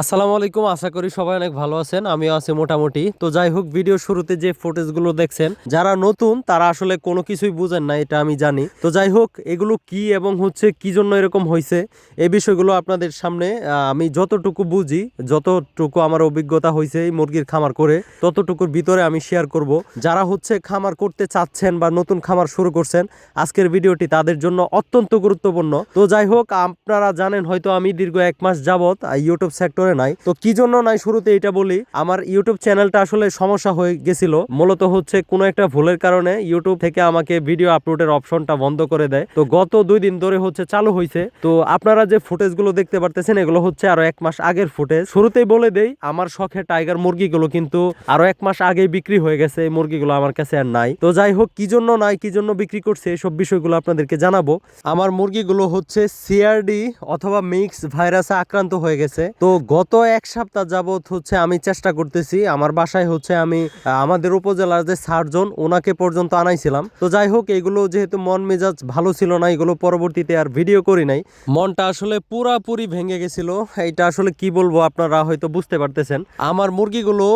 আসসালামু আলাইকুম, আশা করি সবাই অনেক ভালো আছেন, আমিও আছি মোটামুটি। তো যাই হোক ভিডিও শুরুতে যে ফুটেজগুলো দেখছেন, যারা নতুন, তারা আসলে কোনো কিছুই বুঝেন না, এটা আমি জানি। তো যাই হোক, এগুলো কি এবং হচ্ছে কি জন্য এরকম হয়েছে এই বিষয়গুলো আপনাদের সামনে আমি যতটুকু বুঝি, যতটুকু আমার অভিজ্ঞতা হয়েছে এই মুরগির খামার করে, ততটুকুর ভিতরে আমি শেয়ার করব। যারা হচ্ছে খামার করতে চাচ্ছেন বা নতুন খামার শুরু করছেন, আজকের ভিডিওটি তাদের জন্য অত্যন্ত গুরুত্বপূর্ণ। তো যাই হোক, আপনারা জানেন, হয়তো আমি দীর্ঘ এক মাস যাবত ইউটিউব সেক্টরে নাই। তো কি জন্য নাই শুরুতে এটা বলি? আমার ইউটিউব চ্যানেলটা আসলে সমস্যা হয়ে গেছিল। মূলত হচ্ছে কোনো একটা ভুলের কারণে ইউটিউব থেকে আমাকে ভিডিও আপলোডের অপশনটা বন্ধ করে দেয়। তো গত দুই দিন ধরে হচ্ছে চালু হয়েছে তো আপনারা যে ফুটেজগুলো দেখতে পারতেছেন, এগুলো হচ্ছে আরও এক মাস আগের ফুটেজ। শুরুতেই বলে দেই, আমার শখে টাইগার মুরগিগুলো কিন্তু আরও এক মাস আগেই বিক্রি হয়ে গেছে। এই মুরগিগুলো আমার কাছে আর নাই। তো যাই হোক, কি জন্য নাই, কি জন্য বিক্রি করছে, এসব বিষয়গুলো আপনাদেরকে জানাব। আমার মুরগিগুলো হচ্ছে সিআরডি অথবা মিক্স ভাইরাসে আক্রান্ত হয়ে গেছে। তো গত এক সপ্তাহ যাবত হচ্ছে আমি চেষ্টা করতেছি, আমার বাসায় হচ্ছে আমি আমাদের উপজেলার যে সার্জন, ওনাকে পর্যন্ত আনাইছিলাম। তো যাই হোক, এগুলো যেহেতু মন মেজাজ ভালো ছিল না, এগুলো পরবর্তীতে আর ভিডিও করি নাই। মনটা আসলে পুরাপুরি ভেঙে গেছিল। এটা আসলে কি বলব, আপনারা হয়তো বুঝতে পারতেছেন। আমার মুরগিগুলো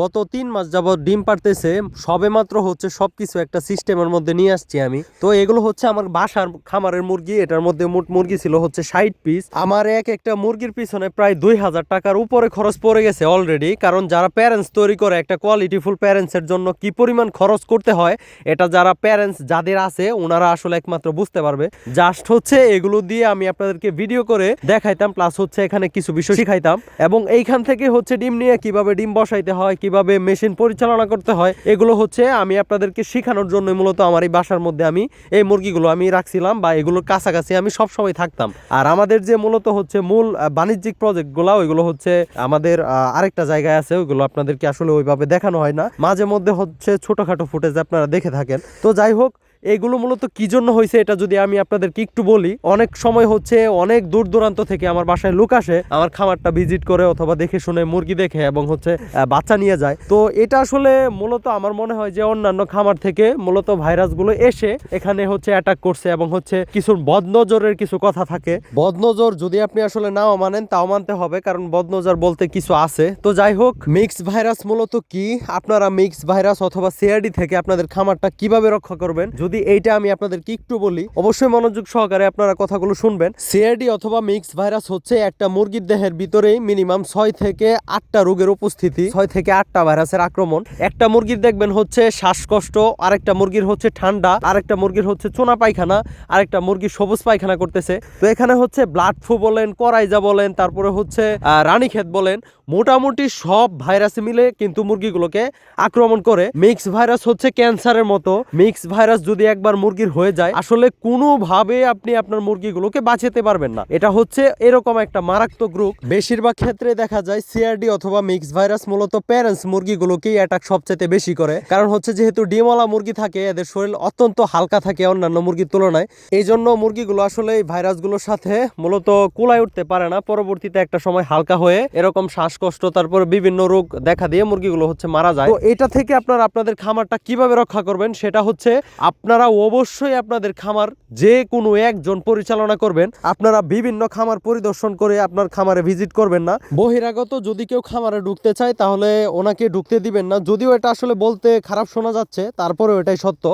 গত তিন মাস যাবত ডিম পারতেছে, সবে মাত্র হচ্ছে সবকিছু একটা সিস্টেমের মধ্যে নিয়ে আসছি আমি। তো এগুলো হচ্ছে আমার বাসার খামারের মুরগি, এটার মধ্যে মোট মুরগি ছিল হচ্ছে ষাট পিস। আমার এক একটা মুরগির পিছনে প্রায় দুই হাজার টাকার উপরে খরচ পড়ে গেছে অলরেডি কারণ যারা প্যারেন্টস তৈরি করে, একটা কোয়ালিটিফুল প্যারেন্টসের জন্য কি পরিমাণ খরচ করতে হয়, এটা যারা প্যারেন্টস যাদের আছে, ওনারা আসলে একমাত্র বুঝতে পারবে। জাস্ট হচ্ছে এগুলো দিয়ে আমি আপনাদেরকে ভিডিও করে দেখাইতাম প্লাস হচ্ছে এখানে কিছু বিষয় শিখাইতাম। এবং এইখান থেকে হচ্ছে ডিম নিয়ে কীভাবে ডিম বসাইতে হয়, কীভাবে মেশিন পরিচালনা করতে হয়, এগুলো হচ্ছে আমি আপনাদেরকে শেখানোর জন্য মূলত আমার এই বাসার মধ্যে আমি এই মুরগিগুলো আমি রাখছিলাম বা এগুলোর কাছাকাছি আমি সবসময় থাকতাম। আর আমাদের যে মূলত হচ্ছে মূল বাণিজ্যিক প্রজেক্টগুলো ওইগুলো হচ্ছে আমাদের আরেকটা জায়গায় আছে, ওইগুলো আপনাদেরকে আসলে ওইভাবে দেখানো হয় না। মাঝে মধ্যে হচ্ছে ছোটখাটো ফুটেজ আপনারা দেখে থাকেন। তো যাই হোক এগুলো মূলত কি জন্য হয়েছে এটা যদি আমি আপনাদেরকে একটু বলি, অনেক সময় হচ্ছে অনেক দূর দূরান্ত থেকে আমার বাসায় লোক আসে, আমার খামারটা ভিজিট করে অথবা দেখে শুনে মুরগি দেখে এবং হচ্ছে বাচ্চা নিয়ে যায়। তো এটা আসলে মূলত আমার মনে হয় যে অন্যান্য খামার থেকে মূলত ভাইরাসগুলো এসে এখানে হচ্ছে অ্যাটাক করছে এবং হচ্ছে কিছু বদনজরের কিছু কথা থাকে। বদনজর যদি আপনি আসলে নাও মানেন, তাও মানতে হবে কারণ বদনজর বলতে কিছু আছে। তো যাই হোক মিক্স ভাইরাস মূলত কি? আপনারা মিক্স ভাইরাস অথবা সিআরডি থেকে আপনাদের খামারটা কীভাবে রক্ষা করবেন? যদি এইটা আমি আপনাদেরকে একটু বলি অবশ্যই মনোযোগ সহকারে আপনারা কথাগুলো শুনবেন। সিআরডি অথবা মিক্স ভাইরাস হচ্ছে একটা মুরগির দেহের ভিতরেই মিনিমাম ছয় থেকে আটটা রোগের উপস্থিতি ছয় থেকে আটটা ভাইরাসের আক্রমণ। একটা মুরগির দেখবেন হচ্ছে শ্বাসকষ্ট আরেকটা মুরগির হচ্ছে ঠান্ডা আরেকটা মুরগির হচ্ছে চোনা পায়খানা আরেকটা মুরগি সবুজ পায়খানা করতেছে। তো এখানে হচ্ছে ব্লাড ফ্লু বলেন করাইজা বলেন তারপরে হচ্ছে আহ, রানীক্ষেত বলেন মোটামুটি সব ভাইরাস মিলে কিন্তু মুরগিগুলোকে আক্রমণ করে। মিক্স ভাইরাস হচ্ছে ক্যান্সারের মতো। মিক্স ভাইরাস যদি একবার মুরগির হয়ে যায়, আসলে কোনোভাবে আপনি আপনার মুরগিগুলোকে বাঁচাতে পারবেন না। এটা হচ্ছে এরকম একটা মারাত্মক রোগ। বেশিরভাগ ক্ষেত্রে দেখা যায় সিআরডি অথবা মিক্স ভাইরাস মূলত প্যারেন্টস মুরগিগুলোকেই অ্যাটাক সবচেয়ে বেশি করে। কারণ হচ্ছে যেহেতু ডিমওয়ালা মুরগি থাকে, এদের শরীর অত্যন্ত হালকা থাকে অন্যান্য মুরগির তুলনায়। এই জন্য মুরগিগুলো আসলে এই ভাইরাসগুলোর সাথে মূলত কুলায় উঠতে পারে না। পরবর্তীতে একটা সময় হালকা হয়ে এরকম শ্বাসকষ্ট, তারপরে বিভিন্ন রোগ দেখা দিয়ে মুরগিগুলো হচ্ছে মারা যায়। তো এটা থেকে আপনার আপনাদের খামারটা কীভাবে রক্ষা করবেন, সেটা হচ্ছে আপনারা অবশ্যই আপনাদের খামার যে কোনো একজন পরিচালনা করবেন। আপনারা বিভিন্ন খামার পরিদর্শন করে আপনার খামারে ভিজিট করবেন না। বহিরাগত যদি কেউ খামারে ঢুকতে চায়, তাহলে ওনাকে ঢুকতে দিবেন না। যদিও এটা আসলে বলতে খারাপ শোনা যাচ্ছে, তারপরেও এটাই সত্য।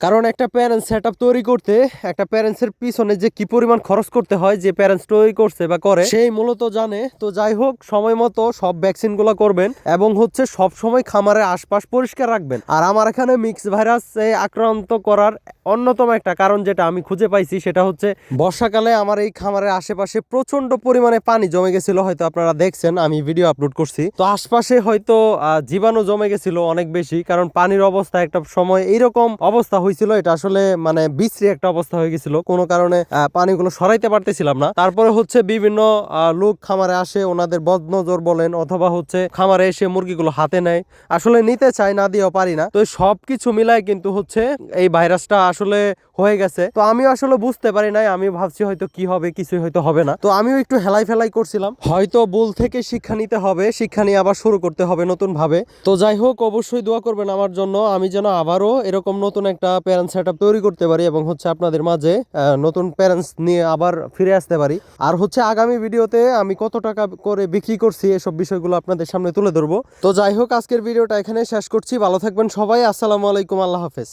কারণ একটা প্যারেন্টস সেট তৈরি করতে, একটা প্যারেন্টসের পিছনে যে কি পরিমাণ খরচ করতে হয়, যে প্যারেন্টস তৈরি করছে বা করে, সেই মূলত জানে। তো যাই হোক, সময় মতো সব ভ্যাকসিনগুলো করবেন এবং হচ্ছে সব সময় খামারের আশপাশ পরিষ্কার রাখবেন। আর আমার এখানে মিক্স ভাইরাস আক্রান্ত করার অন্যতম একটা কারণ যেটা আমি খুঁজে পাইছি, সেটা হচ্ছে বর্ষাকালে আমার এই খামারের আশেপাশে প্রচণ্ড পরিমাণে পানি জমে গেছিল, হয়তো আপনারা দেখছেন, আমি ভিডিও আপলোড করছি। তো আশপাশে হয়তো জীবাণু জমে গেছিল অনেক বেশি, কারণ পানির অবস্থা একটা সময় এইরকম অবস্থা হয়েছিল, এটা আসলে মানে বিশ্রী একটা অবস্থা হয়ে গেছিল। কোনো কারণে পানিগুলো সরাইতে পারতেছিলাম না। তারপরে হচ্ছে বিভিন্ন লোক খামারে আসে, ওনাদের বদনজর বলেন, অথবা হচ্ছে খামারে এসে মুরগিগুলো হাতে নেয়। আসলে নিতে চাই না দিয়েও পারি না। তো এই সব কিছু মিলায় কিন্তু হচ্ছে, এই ভাইরাস ভাইরাসটা আসলে হয়ে গেছে। তো আমিও আসলে বুঝতে পারি নাই, আমি ভাবছি হয়তো কি হবে, কিছুই হয়তো হবে না। তো আমিও একটু হেলাই ফেলাই করছিলাম। হয়তো ভুল থেকে শিক্ষা নিতে হবে, শিক্ষা নিয়ে আবার শুরু করতে হবে নতুন ভাবে তো যাই হোক, অবশ্যই দোয়া করবেন আমার জন্য। আমি যেন আবারও এরকম নতুন একটা প্যারেন্টস সেট তৈরি করতে পারি এবং হচ্ছে আপনাদের মাঝে নতুন প্যারেন্টস নিয়ে আবার ফিরে আসতে পারি। আর হচ্ছে আগামী ভিডিওতে আমি কত টাকা করে বিক্রি করছি, এসব বিষয়গুলো আপনাদের সামনে তুলে ধরবো। তো যাই হোক, আজকের ভিডিওটা এখানে শেষ করছি। ভালো থাকবেন সবাই। আসসালামু আলাইকুম। আল্লাহ হাফেজ।